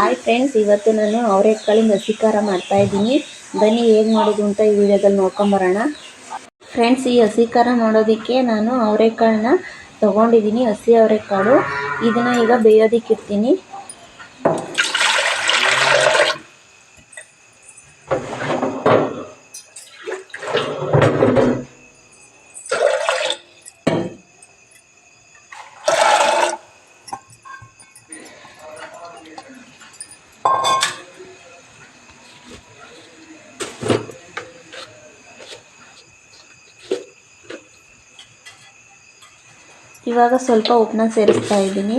Hi friends ಇವತ್ತು ನಾನು ಅವರೆಕಾಳಿನ ಹಸಿ ಖಾರ ಮಾಡ್ತಾ ಇದ್ದೀನಿ. ಬನ್ನಿ ಹೇಗೆ ಮಾಡೋದು ಅಂತ ಈ ವಿಡಿಯೋದಲ್ಲಿ ನೋಡ್ಕೊಂಬರೋಣ ಫ್ರೆಂಡ್ಸ್ ಈ ಹಸಿ ಖಾರ ಮಾಡೋದಕ್ಕೆ ನಾನು ಅವರೆಕಾಳನ್ನ ತೊಗೊಂಡಿದ್ದೀನಿ, ಹಸಿ ಅವರೆಕಾಳು ಇದನ್ನು ಈಗ ಬೇಯೋದಕ್ಕೆ ಇವಾಗ ಸ್ವಲ್ಪ ಉಪ್ಪನ್ನ ಸೇರಿಸ್ತಾ ಇದ್ದೀನಿ.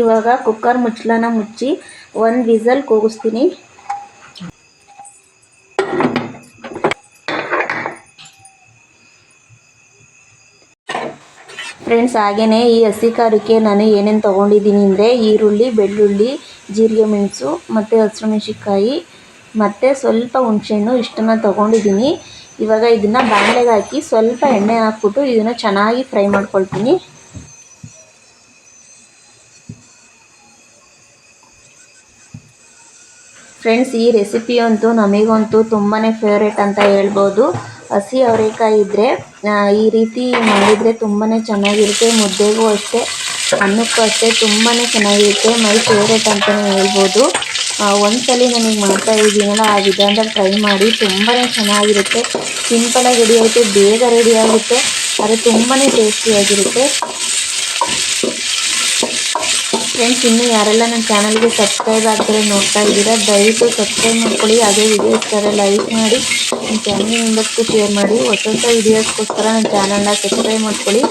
ಇವಾಗ ಕುಕ್ಕರ್ ಮುಚ್ಚಲನ ಮುಚ್ಚಿ ಒಂದು ವಿಸಲ್ ಕೂಗಿಸ್ತೀನಿ. ಫ್ರೆಂಡ್ಸ್ ಹಾಗೆಯೇ ಈ ಹಸಿ ಖಾರಕ್ಕೆ ನಾನು ಏನೇನು ತೊಗೊಂಡಿದ್ದೀನಿ ಅಂದರೆ ಈರುಳ್ಳಿ, ಬೆಳ್ಳುಳ್ಳಿ, ಜೀರಿಗೆ ಮೆಣಸು ಮತ್ತು ಹಸಿರು ಮತ್ತು ಸ್ವಲ್ಪ ಹುಣಸೆಹಣ್ಣು ಇಷ್ಟನ್ನು ತೊಗೊಂಡಿದ್ದೀನಿ. ಇವಾಗ ಇದನ್ನು ಬಾಣಲೆಗೆ ಹಾಕಿ ಸ್ವಲ್ಪ ಎಣ್ಣೆ ಹಾಕ್ಬಿಟ್ಟು ಇದನ್ನು ಚೆನ್ನಾಗಿ ಫ್ರೈ ಮಾಡ್ಕೊಳ್ತೀನಿ. ಫ್ರೆಂಡ್ಸ್, ಈ ರೆಸಿಪಿ ಅಂತೂ ನಮಗಂತೂ ತುಂಬಾ ಫೇವ್ರೇಟ್ ಅಂತ ಹೇಳ್ಬೋದು. ಹಸಿ ಅವರೆಕಾಯಿ ಇದ್ದರೆ ಈ ರೀತಿ ಮಾಡಿದರೆ ತುಂಬಾ ಚೆನ್ನಾಗಿರುತ್ತೆ. ಮುದ್ದೆಗೂ ಅಷ್ಟೇ, ಅನ್ನಕ್ಕೂ ಅಷ್ಟೇ ತುಂಬಾ ಚೆನ್ನಾಗಿರುತ್ತೆ. ಮೈ ಫೇವ್ರೇಟ್ ಅಂತಲೇ ಹೇಳ್ಬೋದು. ಒಂದ್ಸಲ ನನಗೆ ಮಾಡ್ತಾ ಇದ್ದೀನಲ್ಲ ಆ ವಿಧಾನದಲ್ಲಿ ಟ್ರೈ ಮಾಡಿ ತುಂಬಾ ಚೆನ್ನಾಗಿರುತ್ತೆ. ಸಿಂಪಲಾಗಿ ರೆಡಿ ಆಗುತ್ತೆ, ಬೇಗ ರೆಡಿ ಆಗುತ್ತೆ ಆದರೆ ತುಂಬಾ ಟೇಸ್ಟಿಯಾಗಿರುತ್ತೆ ಫ್ರೆಂಡ್ಸ್ ಇನ್ನೂ ಯಾರೆಲ್ಲ ನನ್ನ ಚಾನಲ್ಗೆ ಸಬ್ಸ್ಕ್ರೈಬ್ ಆಗ್ತಾರೆ ನೋಡ್ತಾ ಇದ್ದೀರಾ, ದಯವಿಟ್ಟು ಸಬ್ಸ್ಕ್ರೈಬ್ ಮಾಡ್ಕೊಳ್ಳಿ ಅದೇ ವಿಡಿಯೋ ಇಷ್ಟ ಲೈಕ್ ಮಾಡಿ ನನ್ನ ಫ್ಯಾಮಿಲಿ ಮೆಂಬರ್ಸ್ಗೂ ಶೇರ್ ಮಾಡಿ, ಹೊಸ ಹೊಸ ವಿಡಿಯೋಸ್ಗೋಸ್ಕರ ನನ್ನ ಚಾನಲ್ನ ಸಬ್ಸ್ಕ್ರೈಬ್ ಮಾಡ್ಕೊಳ್ಳಿ.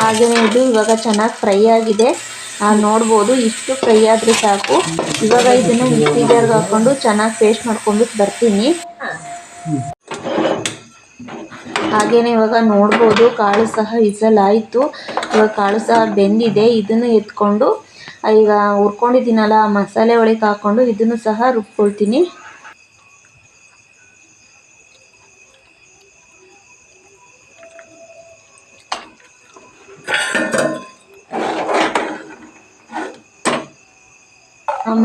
ಹಾಗೆಯೇ ಇದು ಇವಾಗ ಚೆನ್ನಾಗಿ ಫ್ರೈ ಆಗಿದೆ. ನೋಡ್ಬೋದು, ಇಷ್ಟು ಫ್ರೈ ಆದರೆ ಸಾಕು. ಇವಾಗ ಇದನ್ನು ಮಿಕ್ಸಿ ಜಾರ್ಗೆ ಹಾಕ್ಕೊಂಡು ಚೆನ್ನಾಗಿ ಪೇಸ್ಟ್ ಮಾಡ್ಕೊಂಡ್ಬಿಟ್ಟು ಬರ್ತೀನಿ. ಹಾಗೆಯೇ ಇವಾಗ ನೋಡ್ಬೋದು, ಕಾಳು ಸಹ ಇಸಲ್ ಆಯಿತು ಇವಾಗ ಕಾಳು ಸಹ ಬೆಂದಿದೆ. ಇದನ್ನು ಎತ್ಕೊಂಡು ಈಗ ಹುರ್ಕೊಂಡಿದ್ದೀನಲ್ಲ, ಮಸಾಲೆ ಒಳಗೆ ಹಾಕ್ಕೊಂಡು ಇದನ್ನು ಸಹ ರುಬ್ಕೊಳ್ತೀನಿ.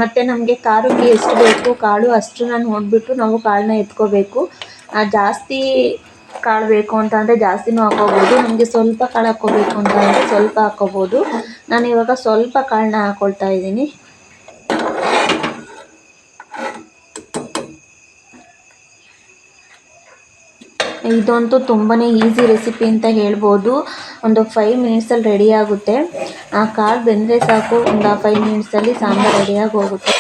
ಮತ್ತು ನಮಗೆ ಖಾರಕ್ಕೆ ಎಷ್ಟು ಬೇಕು, ಕಾಳು ಅಷ್ಟನ್ನ ನೋಡಿಬಿಟ್ಟು ನಾವು ಕಾಳನ್ನ ಎತ್ಕೋಬೇಕು. ಜಾಸ್ತಿ ಕಾಳು ಬೇಕು ಅಂತ ಅಂದರೆ ಜಾಸ್ತಿನೂ ಹಾಕೋಬೋದು. ನಮಗೆ ಸ್ವಲ್ಪ ಕಾಳು ಹಾಕೋಬೇಕು ಅಂತ ಅಂದರೆ ಸ್ವಲ್ಪ ಹಾಕ್ಕೋಬೋದು. ನಾನು ಇವಾಗ ಸ್ವಲ್ಪ ಕಾಳನ್ನ ಹಾಕ್ಕೊಳ್ತಾ ಇದ್ದೀನಿ. ಇದಂತೂ ತುಂಬಾ ಈಸಿ ರೆಸಿಪಿ ಅಂತ ಹೇಳ್ಬೋದು. ಒಂದು ಫೈವ್ ಮಿನಿಟ್ಸಲ್ಲಿ ರೆಡಿ ಆಗುತ್ತೆ. ಆ ಕಾಳು ಬೆಂದರೆ ಸಾಕು. ಒಂದು ಫೈವ್ ಮಿನಿಟ್ಸಲ್ಲಿ ಸಾಂಬಾರು ರೆಡಿಯಾಗಿ ಹೋಗುತ್ತೆ.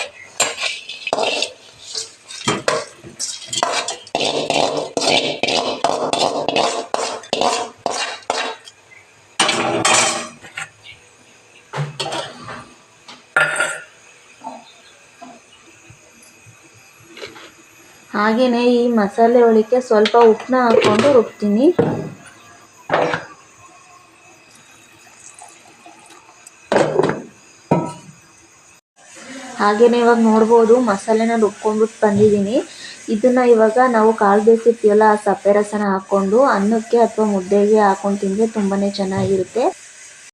ಹಾಗೆಯೇ ಈ ಮಸಾಲೆ ಒಳಕ್ಕೆ ಸ್ವಲ್ಪ ಉಪ್ಪನ್ನ ಹಾಕ್ಕೊಂಡು ರುಬ್ತೀನಿ. ಹಾಗೆಯೇ ಇವಾಗ ನೋಡ್ಬೋದು, ಮಸಾಲೆನ ರುಬ್ಕೊಂಡ್ಬಿಟ್ಟು ಬಂದಿದ್ದೀನಿ. ಇದನ್ನು ಇವಾಗ ನಾವು ಕಾಳು ಬೇಯಿಸಿರ್ತೀವಲ್ಲ ಆ ಸಪ್ಪೆ ರಸನ ಹಾಕ್ಕೊಂಡು, ಅನ್ನಕ್ಕೆ ಅಥವಾ ಮುದ್ದೆಗೆ ಹಾಕ್ಕೊಂಡು ತಿಂದರೆ ತುಂಬಾ ಚೆನ್ನಾಗಿರುತ್ತೆ.